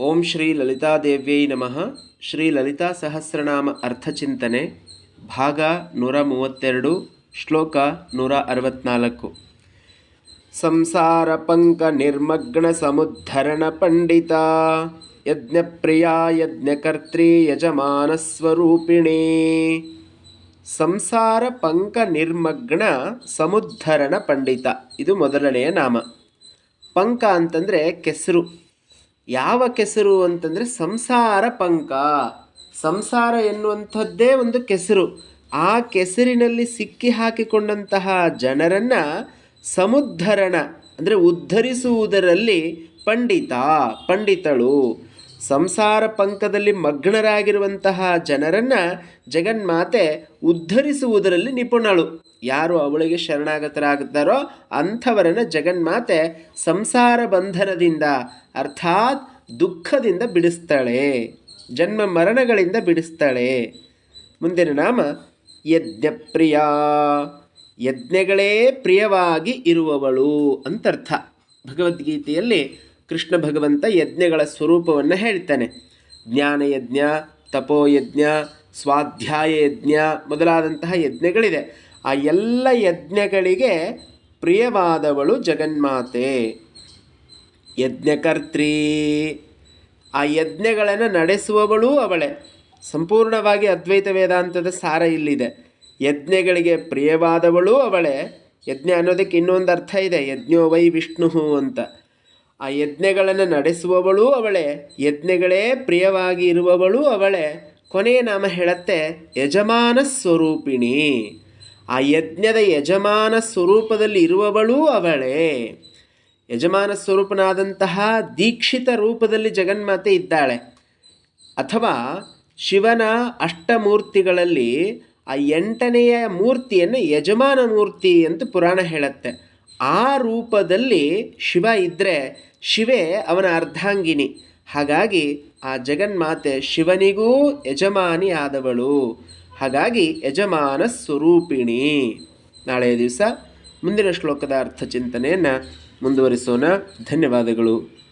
ಓಂ ಶ್ರೀ ಲಲಿತಾದೇವ್ಯೈ ನಮಃ. ಶ್ರೀ ಲಲಿತಾ ಸಹಸ್ರನಾಮ ಅರ್ಥಚಿಂತನೆ ಭಾಗ ನೂರ ಮೂವತ್ತೆರಡು, ಶ್ಲೋಕ ನೂರ ಅರವತ್ನಾಲ್ಕು. ಸಂಸಾರ ಪಂಕ ನಿರ್ಮಗ್ನ ಸಮುದ್ಧರಣ ಪಂಡಿತ, ಯಜ್ಞಪ್ರಿಯ ಯಜ್ಞಕರ್ತ್ರಿ ಯಜಮಾನ ಸ್ವರೂಪಿಣಿ. ಸಂಸಾರ ಪಂಕ ನಿರ್ಮಗ್ನ ಸಮುದ್ಧರಣ ಪಂಡಿತ, ಇದು ಮೊದಲನೆಯ ನಾಮ. ಪಂಕ ಅಂತಂದರೆ ಕೆಸರು. ಯಾವ ಕೆಸರು ಅಂತಂದರೆ ಸಂಸಾರ ಪಂಕ. ಸಂಸಾರ ಎನ್ನುವಂಥದ್ದೇ ಒಂದು ಕೆಸರು. ಆ ಕೆಸರಿನಲ್ಲಿ ಸಿಕ್ಕಿ ಹಾಕಿಕೊಂಡಂತಹ ಜನರನ್ನು ಸಮುದ್ಧರಣ, ಅಂದರೆ ಉದ್ಧರಿಸುವುದರಲ್ಲಿ ಪಂಡಿತ, ಪಂಡಿತಳು. ಸಂಸಾರ ಪಂಕದಲ್ಲಿ ಮಗ್ನರಾಗಿರುವಂತಹ ಜನರನ್ನು ಜಗನ್ಮಾತೆ ಉದ್ಧರಿಸುವುದರಲ್ಲಿ ನಿಪುಣಳು. ಯಾರು ಅವಳಿಗೆ ಶರಣಾಗತರಾಗುತ್ತಾರೋ ಅಂಥವರನ್ನು ಜಗನ್ಮಾತೆ ಸಂಸಾರ ಬಂಧನದಿಂದ, ಅರ್ಥಾತ್ ದುಃಖದಿಂದ ಬಿಡಿಸ್ತಾಳೆ. ಜನ್ಮ ಮರಣಗಳಿಂದ ಬಿಡಿಸ್ತಾಳೆ. ಮುಂದಿನ ನಾಮ, ಯಜ್ಞಪ್ರಿಯ. ಯಜ್ಞಗಳೇ ಪ್ರಿಯವಾಗಿ ಇರುವವಳು ಅಂತರ್ಥ. ಭಗವದ್ಗೀತೆಯಲ್ಲಿ ಕೃಷ್ಣ ಭಗವಂತ ಯಜ್ಞಗಳ ಸ್ವರೂಪವನ್ನು ಹೇಳ್ತಾನೆ. ಜ್ಞಾನಯಜ್ಞ ತಪೋಯಜ್ಞ ಸ್ವಾಧ್ಯಾಯ ಯಜ್ಞ ಮೊದಲಾದಂತಹ ಯಜ್ಞಗಳಿದೆ ಆ ಎಲ್ಲ ಯಜ್ಞಗಳಿಗೆ ಪ್ರಿಯವಾದವಳು ಜಗನ್ಮಾತೆ. ಯಜ್ಞಕರ್ತ್ರಿ. ಆ ಯಜ್ಞಗಳನ್ನು ನಡೆಸುವವಳೂ ಅವಳೆ. ಸಂಪೂರ್ಣವಾಗಿ ಅದ್ವೈತ ವೇದಾಂತದ ಸಾರ ಇಲ್ಲಿದೆ. ಯಜ್ಞಗಳಿಗೆ ಪ್ರಿಯವಾದವಳು ಅವಳೆ. ಯಜ್ಞ ಅನ್ನೋದಕ್ಕೆ ಇನ್ನೊಂದು ಅರ್ಥ ಇದೆ. ಯಜ್ಞೋ ವೈ ವಿಷ್ಣು ಅಂತ. ಆ ಯಜ್ಞಗಳನ್ನು ನಡೆಸುವವಳು ಅವಳೇ, ಯಜ್ಞಗಳೇ ಪ್ರಿಯವಾಗಿ ಇರುವವಳು ಅವಳೇ. ಕೊನೆಯ ನಾಮ ಹೇಳತ್ತೆ ಯಜಮಾನ ಸ್ವರೂಪಿಣಿ. ಆ ಯಜ್ಞದ ಯಜಮಾನ ಸ್ವರೂಪದಲ್ಲಿ ಇರುವವಳೂ ಅವಳೇ. ಯಜಮಾನ ಸ್ವರೂಪನಾದಂತಹ ದೀಕ್ಷಿತ ರೂಪದಲ್ಲಿ ಜಗನ್ಮಾತೆ ಇದ್ದಾಳೆ. ಅಥವಾ ಶಿವನ ಅಷ್ಟಮೂರ್ತಿಗಳಲ್ಲಿ ಆ ಎಂಟನೆಯ ಮೂರ್ತಿಯನ್ನು ಯಜಮಾನ ಮೂರ್ತಿ ಅಂತ ಪುರಾಣ ಹೇಳುತ್ತೆ. ಆ ರೂಪದಲ್ಲಿ ಶಿವ ಇದ್ದರೆ ಶಿವೆ ಅವನ ಅರ್ಧಾಂಗಿನಿ ಹಾಗಾಗಿ ಆ ಜಗನ್ಮಾತೆ ಶಿವನಿಗೂ ಯಜಮಾನಿ ಆದವಳು ಹಾಗಾಗಿ ಯಜಮಾನ ಸ್ವರೂಪಿಣಿ. ನಾಳೆಯ ದಿವಸ ಮುಂದಿನ ಶ್ಲೋಕದ ಅರ್ಥ ಚಿಂತನೆಯನ್ನು ಮುಂದುವರಿಸೋಣ. ಧನ್ಯವಾದಗಳು.